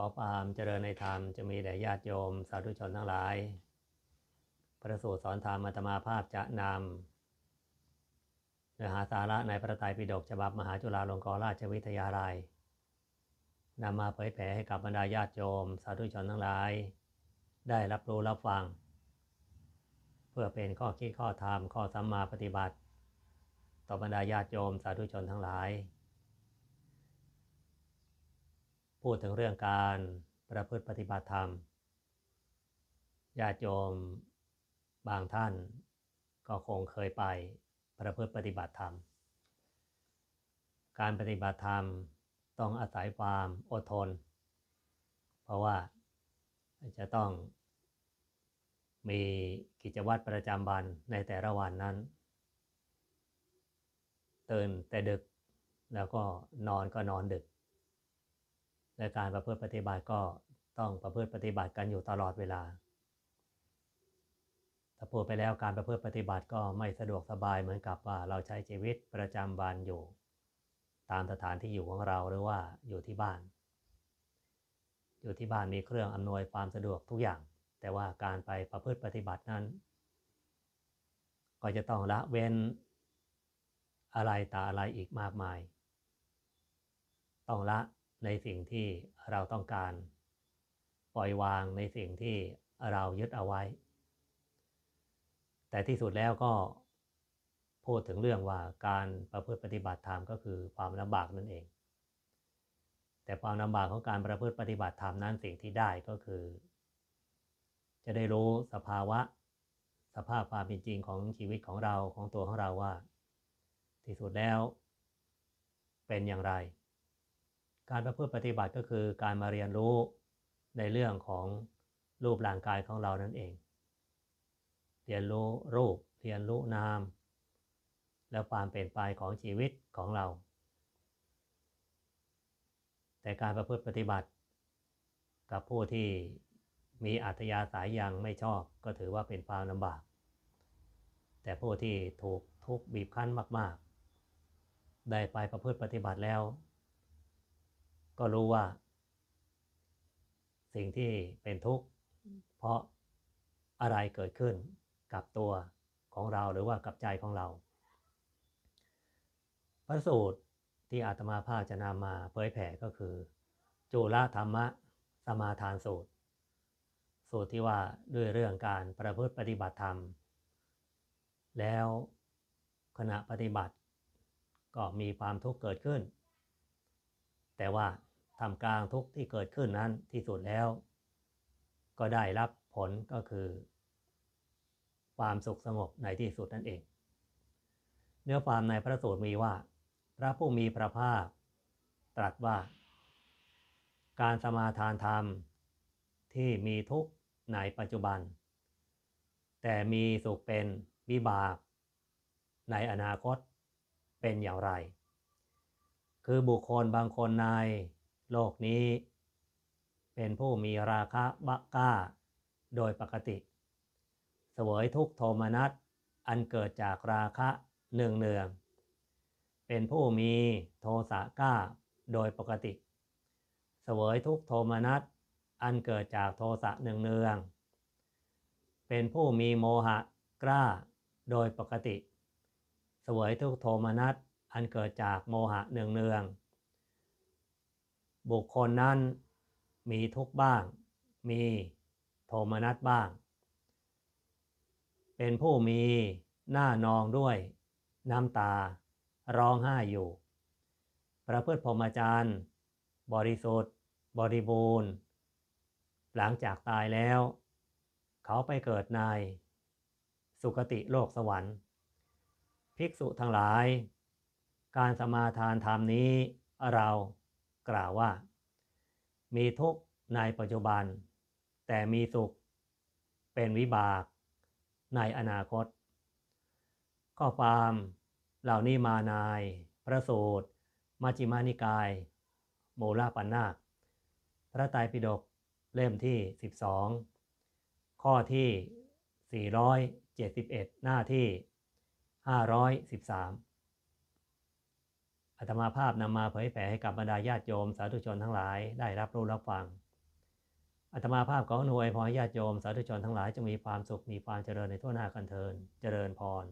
ขอความเจริญในธรรมจะมีแด่ญาติโยม สาธุชนทั้งหลาย พระสูตรสอนธรรมอัตมาภาพจะนำเนื้อหาสาระในพระไตรปิฎกฉบับมหาจุฬาลงกรณราชวิทยาลัยนำมาเผยแผ่ให้กับบรรดาญาติโยม สาธุชนทั้งหลาย ได้รับรู้รับฟัง เพื่อเป็นข้อคิดข้อธรรมข้อสัมมาปฏิบัติ ต่อบรรดาญาติโยม สาธุชนทั้งหลาย พูดถึงเรื่องการประพฤติปฏิบัติธรรมญาติโยมบางท่านก็คงเคยไปประพฤติปฏิบัติธรรม การปฏิบัติธรรมต้องอาศัยความอดทน เพราะว่าจะต้องมีกิจวัตรประจำวันในแต่ละวันนั้น ตื่นแต่ดึกแล้วก็นอนก็นอนดึก และการประพฤติปฏิบัติก็ต้องประพฤติปฏิบัติกันอยู่ตลอดเวลา ถ้าพูดไปแล้วการประพฤติปฏิบัติก็ไม่สะดวกสบายเหมือนกับว่าเราใช้ชีวิตประจำวันอยู่ ตามสถานที่อยู่ของเราหรือว่าอยู่ที่บ้าน อยู่ที่บ้านมีเครื่องอำนวยความสะดวกทุกอย่าง แต่ว่าการไปประพฤติปฏิบัตินั้น ก็จะต้องละเว้นอะไรตาอะไรอีกมากมาย ต้องละ ในสิ่งที่เราต้องการ ปล่อยวางในสิ่งที่เรายึดเอาไว้ แต่ที่สุดแล้วก็พูดถึงเรื่องว่าการประพฤติปฏิบัติธรรมก็คือความลำบากนั่นเอง แต่ความลำบากของการประพฤติปฏิบัติธรรมนั้นสิ่งที่ได้ก็คือ จะได้รู้สภาวะ สภาพความเป็นจริงของชีวิตของเราของตัวของเราว่า ที่สุดแล้ว เป็นอย่างไร การประพฤติปฏิบัติก็คือการมาเรียนรู้ในเรื่องของรูปร่างกายของเรานั่นเอง เรียนรู้รูป เรียนรู้นาม แล้วความเปลี่ยนไปของชีวิตของเรา แต่การประพฤติปฏิบัติ กับผู้ที่มีอัธยาศัยยังไม่ชอบก็ถือว่าเป็นความลำบาก แต่ผู้ที่ถูกทุกบีบคั้นมาก ๆ ได้ไปประพฤติปฏิบัติแล้ว ก็รู้ว่า สิ่งที่เป็นทุกข์ เพราะอะไรเกิดขึ้นกับตัวของเราหรือว่ากับใจของเรา พระสูตรที่อาตมาภาพจะนำมาเผยแผ่ก็คือ จุลธรรมะสมาทานสูตร สูตรที่ว่าด้วยเรื่องการประพฤติปฏิบัติธรรม แล้วขณะปฏิบัติก็มีความทุกข์เกิดขึ้น แต่ว่า ทำกลางทุกข์ที่เกิดขึ้นนั้นที่สุดแล้ว ก็ได้รับผลก็คือ ความสุขสงบในที่สุดนั่นเอง เนื้อความในพระสูตรมีว่า พระผู้มีพระภาคตรัสว่า การสมาทานธรรมที่มีทุกข์ในปัจจุบัน แต่มีสุขเป็นวิบากในอนาคตเป็นอย่างไร คือบุคคลบางคนใน โลกนี้ เป็นผู้มีราคะบะก้า โดยปกติ เสวยทุกโทมนัสอันเกิดจากราคะเนืองเนืองเป็นผู้มีโทสะก้า โดยปกติ เสวยทุกโทมนัสอันเกิดจากโทสะเนืองเนืองเป็นผู้มีโมหะกล้า โดยปกติ เสวยทุกโทมนัสอันเกิดจากโมหะเนืองเนือง บุคคลนั้นมีทุกบ้าง มีโทมนัสบ้าง เป็นผู้มีหน้านองด้วยน้ำตาร้องไห้อยู่ ประพฤติพรหมจรรย์ บริสุทธิ์ บริบูรณ์ หลังจากตายแล้ว เขาไปเกิดใน สุคติโลกสวรรค์ ภิกษุทั้งหลาย การสมาทานธรรมนี้เรา กล่าวว่า มีทุกข์ในปัจจุบัน แต่มีสุขเป็นวิบากในอนาคต ข้อความเหล่านี้มานาย พระสูตรมัชฌิมานิกาย โมลาปันนาคพระไตรปิฎกเล่มที่ 12 ข้อที่ 471 หน้าที่ 513 อาตมาภาพนำมาเผยแผ่ให้กับบรรดาญาติโยมสาธุชนทั้งหลายได้รับรู้รับฟังอาตมาภาพขออนุอวยพรญาติโยมสาธุชนทั้งหลายจงมีความสุขมีความเจริญในทั่วหน้ากันเทินเจริญพร